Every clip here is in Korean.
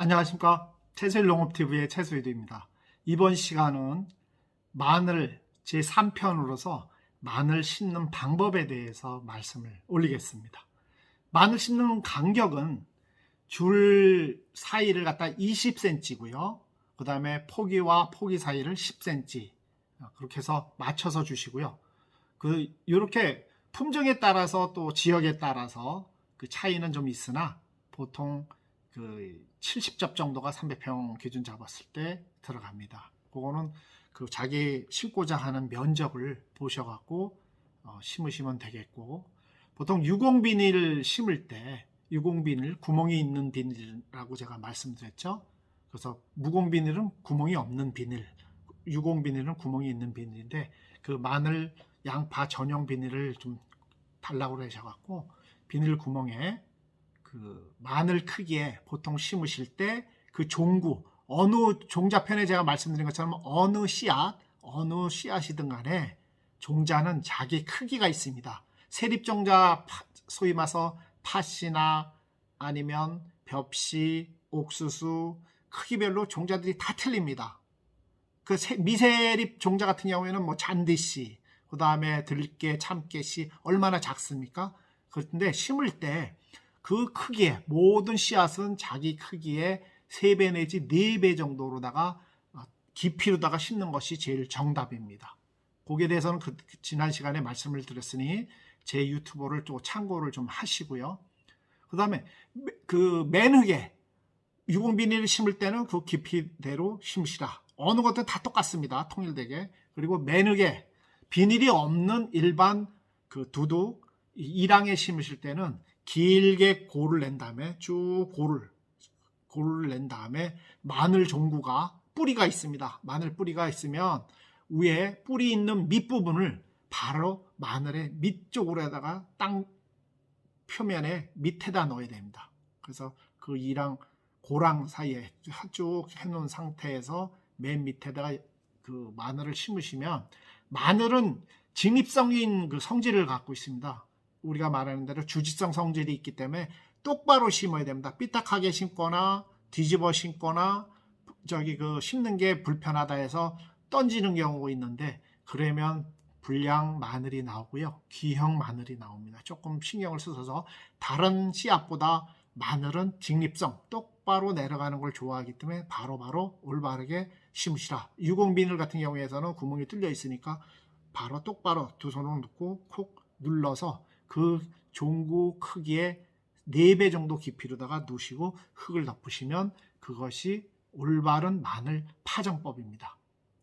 안녕하십니까. 채술농업TV의 채수이드입니다. 이번 시간은 마늘 제3편으로서 마늘 심는 방법에 대해서 말씀을 올리겠습니다. 마늘 심는 간격은 줄 사이를 갖다 20cm고요. 그 다음에 포기와 포기 사이를 10cm 그렇게 해서 맞춰서 주시고요. 그 이렇게 품종에 따라서 또 지역에 따라서 그 차이는 좀 있으나 보통 그 70접 정도가 300평 기준 잡았을 때 들어갑니다. 그거는 그 자기 심고자 하는 면적을 보셔갖고 어, 심으시면 되겠고 보통 유공 비닐 심을 때 유공 비닐 구멍이 있는 비닐이라고 제가 말씀드렸죠. 그래서 무공 비닐은 구멍이 없는 비닐, 유공 비닐은 구멍이 있는 비닐인데 그 마늘 양파 전용 비닐을 좀 달라고 그러셔갖고 비닐 구멍에 그 마늘 크기에 보통 심으실 때 그 종구 어느 종자편에 제가 말씀드린 것처럼 어느 씨앗 어느 씨앗이든 간에 종자는 자기 크기가 있습니다. 세립종자 파- 소위 말해서 팥이나 아니면 벽시, 옥수수 크기별로 종자들이 다 틀립니다. 그 세- 미세립 종자 같은 경우에는 뭐 잔디씨, 그 다음에 들깨, 참깨씨 얼마나 작습니까? 그런데 심을 때 그 크기에 모든 씨앗은 자기 크기에 3배 내지 4배 정도로다가 어, 깊이로다가 심는 것이 제일 정답입니다. 거기에 대해서는 그 지난 시간에 말씀을 드렸으니 제 유튜브를 또 참고를 좀 하시고요. 그 다음에 그 맨흙에 유공 비닐을 심을 때는 그 깊이대로 심으시라. 어느 것도 다 똑같습니다. 통일되게. 그리고 맨흙에 비닐이 없는 일반 그 두둑 이랑에 심으실 때는 길게 골을 낸 다음에 쭉 골을 골을 낸 다음에 마늘 종구가 뿌리가 있습니다. 마늘 뿌리가 있으면 위에 뿌리 있는 밑부분을 바로 마늘의 밑쪽으로다가 땅 표면에 밑에다 넣어야 됩니다. 그래서 그 이랑 고랑 사이에 쭉 해놓은 상태에서 맨 밑에다가 그 마늘을 심으시면 마늘은 진입성인 그 성질을 갖고 있습니다. 우리가 말하는 대로 주지성 성질이 있기 때문에 똑바로 심어야 됩니다. 삐딱하게 심거나 뒤집어 심거나 저기 그 심는 게 불편하다 해서 던지는 경우가 있는데 그러면 불량 마늘이 나오고요. 기형 마늘이 나옵니다. 조금 신경을 쓰셔서 다른 씨앗보다 마늘은 직립성 똑바로 내려가는 걸 좋아하기 때문에 바로바로 올바르게 심으시라. 유공 비늘 같은 경우에서는 구멍이 뚫려 있으니까 바로 똑바로 두 손으로 놓고 콕 눌러서 그 종구 크기의 4배 정도 깊이로다가 놓으시고 흙을 덮으시면 그것이 올바른 마늘 파정법입니다.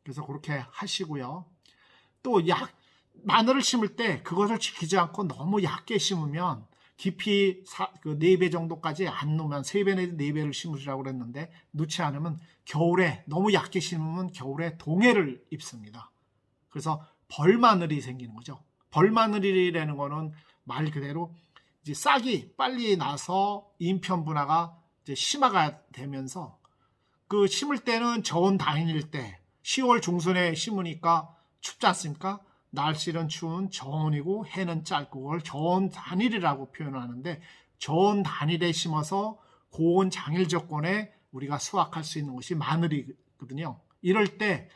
그래서 그렇게 하시고요. 또 약, 마늘을 심을 때 그것을 지키지 않고 너무 얇게 심으면 깊이 사, 그 4배 정도까지 안 놓으면 3배 내지 4배를 심으시라고 그랬는데 놓지 않으면 겨울에 너무 얇게 심으면 겨울에 동해를 입습니다. 그래서 벌마늘이 생기는 거죠. 벌마늘이라는 거는 말 그대로 이제 싹이 빨리 나서 인편 분화가 이제 심화가 되면서 그 심을 때는 저온 당일일 때 10월 중순에 심으니까 춥지 않습니까? 날씨는 추운 저온이고 해는 짧고 그걸 저온 단일이라고 표현하는데 저온 단일에 심어서 고온 장일 조건에 우리가 수확할 수 있는 것이 마늘이거든요. 이럴 때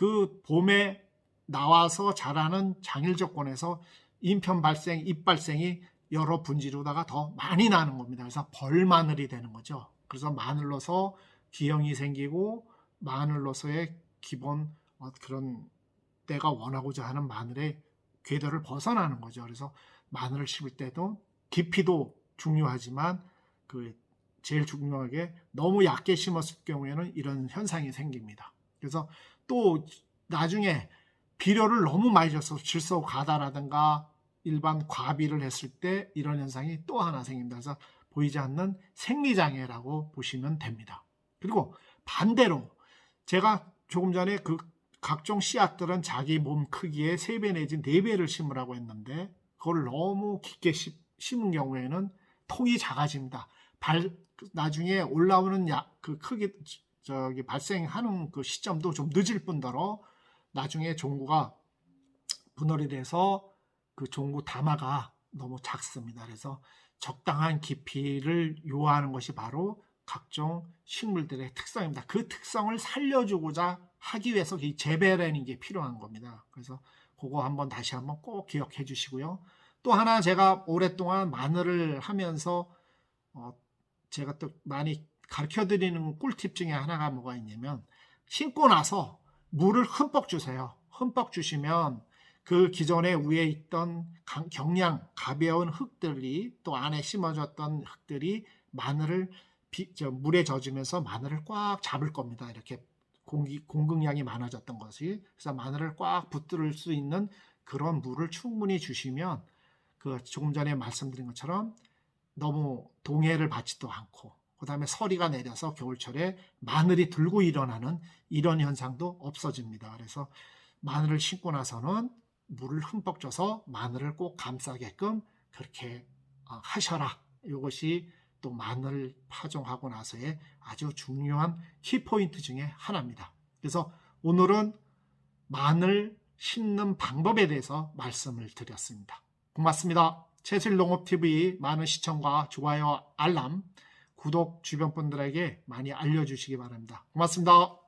그 봄에 나와서 자라는 장일 조건에서 인편 발생, 잎 발생이 여러 분지로다가 더 많이 나는 겁니다. 그래서 벌마늘이 되는 거죠. 그래서 마늘로서 기형이 생기고 마늘로서의 기본 어, 그런 때가 원하고자 하는 마늘의 궤도를 벗어나는 거죠. 그래서 마늘을 심을 때도 깊이도 중요하지만 그 제일 중요하게 너무 얕게 심었을 경우에는 이런 현상이 생깁니다. 그래서 또 나중에 비료를 너무 많이 줘서 질소 가다라든가 일반 과비를 했을 때 이런 현상이 또 하나 생깁니다. 그래서 보이지 않는 생리장애라고 보시면 됩니다. 그리고 반대로 제가 조금 전에 그 각종 씨앗들은 자기 몸 크기의 3배 내지 4배를 심으라고 했는데 그걸 너무 깊게 심- 심은 경우에는 통이 작아집니다. 발 나중에 올라오는 야, 그 크기 저기 발생하는 그 시점도 좀 늦을 뿐더러 나중에 종구가 분할이 돼서 그 종구 담화가 너무 작습니다. 그래서 적당한 깊이를 요하는 것이 바로 각종 식물들의 특성입니다. 그 특성을 살려주고자 하기 위해서 이 재배라는 게 필요한 겁니다. 그래서 그거 한번 다시 한번 꼭 기억해 주시고요. 또 하나 제가 오랫동안 마늘을 하면서 어, 제가 또 많이 가르쳐 드리는 꿀팁 중에 하나가 뭐가 있냐면 심고 나서 물을 흠뻑 주세요. 흠뻑 주시면 그 기존에 위에 있던 강- 경량 가벼운 흙들이 또 안에 심어졌던 흙들이 마늘을 비- 저 물에 젖으면서 마늘을 꽉 잡을 겁니다. 이렇게 공기, 공급량이 많아졌던 것이 그래서 마늘을 꽉 붙들 수 있는 그런 물을 충분히 주시면 그 조금 전에 말씀드린 것처럼 너무 동해를 받지도 않고 그 다음에 서리가 내려서 겨울철에 마늘이 들고 일어나는 이런 현상도 없어집니다. 그래서 마늘을 심고 나서는 물을 흠뻑 줘서 마늘을 꼭 감싸게끔 그렇게 어, 하셔라. 이것이 또 마늘 파종하고 나서의 아주 중요한 키포인트 중에 하나입니다. 그래서 오늘은 마늘 심는 방법에 대해서 말씀을 드렸습니다. 고맙습니다. 채슬농업TV 많은 시청과 좋아요, 알람, 구독 주변 분들에게 많이 알려주시기 바랍니다. 고맙습니다.